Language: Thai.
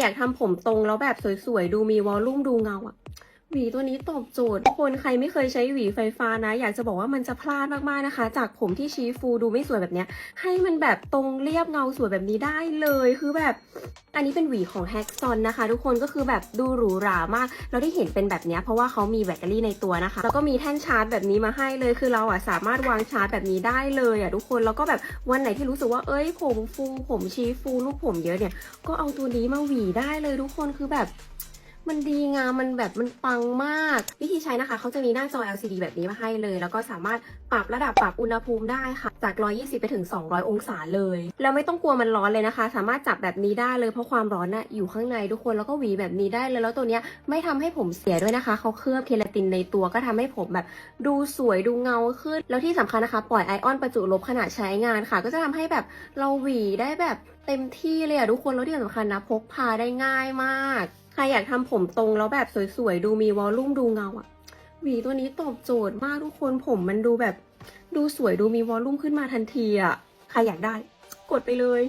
อยากทำผมตรงแล้วแบบสวยๆ ดูมีวอลลุ่มดูเงาอะ หวีตัวนี้ตอบโจทย์คนใครไม่เคยใช้หวีไฟฟ้านะ อยากจะบอกว่ามันจะพลาดมากๆนะคะ จากผมที่ชี้ฟูดูไม่สวยแบบเนี้ย ให้มันแบบตรงเรียบเงาสวยแบบนี้ได้เลยคือแบบ อันนี้เป็นหวีของแฮกซอนนะคะ ทุกคนก็คือแบบดูหรูหรามาก เราได้เห็นเป็นแบบเนี้ยเพราะว่าเขามีแบตเตอรี่ในตัวนะคะ แล้วก็มีแท่นชาร์จแบบนี้มาให้เลยคือเราอะสามารถวางชาร์จแบบนี้ได้เลยอะทุกคนแล้วก็แบบวันไหนที่รู้สึกว่าเอ้ย ผมฟู ผมชี้ฟูลูกผมเยอะเนี่ยก็เอาตัวนี้มาหวีได้เลยทุกคนคือแบบ มันดีงามมันแบบมันปังมาก วิธีใช้นะคะเขาจะมีหน้าจอ LCD แบบนี้มาให้เลย แล้วก็สามารถปรับระดับปรับอุณหภูมิได้ค่ะ จาก 120 ไปถึง 200 องศาเลย แล้วไม่ต้องกลัวมันร้อนเลยนะคะ สามารถจับแบบนี้ได้เลยเพราะความร้อนน่ะอยู่ข้างในทุกคนแล้วก็หวีแบบนี้ได้เลย แล้วตัวเนี้ยไม่ทำให้ผมเสียด้วยนะคะเขาเคลือบเคราตินในตัวก็ทำให้ผมแบบดูสวยดูเงาขึ้น แล้วที่สำคัญนะคะ ปล่อยไอออนประจุลบขณะใช้งานค่ะ ก็จะทำให้แบบเราหวีได้แบบเต็มที่เลยอะทุกคนแล้วที่สำคัญนะพกพาได้ง่ายมาก ครอยากทำผมตรงแล้วแบบสวยๆ ดูมีวอลลุ่มดูเงาอะหวีตัวนี้ตอบโจทย์มากทุกคนผมมันดูแบบ ดูสวยดูมีวอลลุ่มขึ้นมาทันทีอะใครอยากได้ กดไปเลย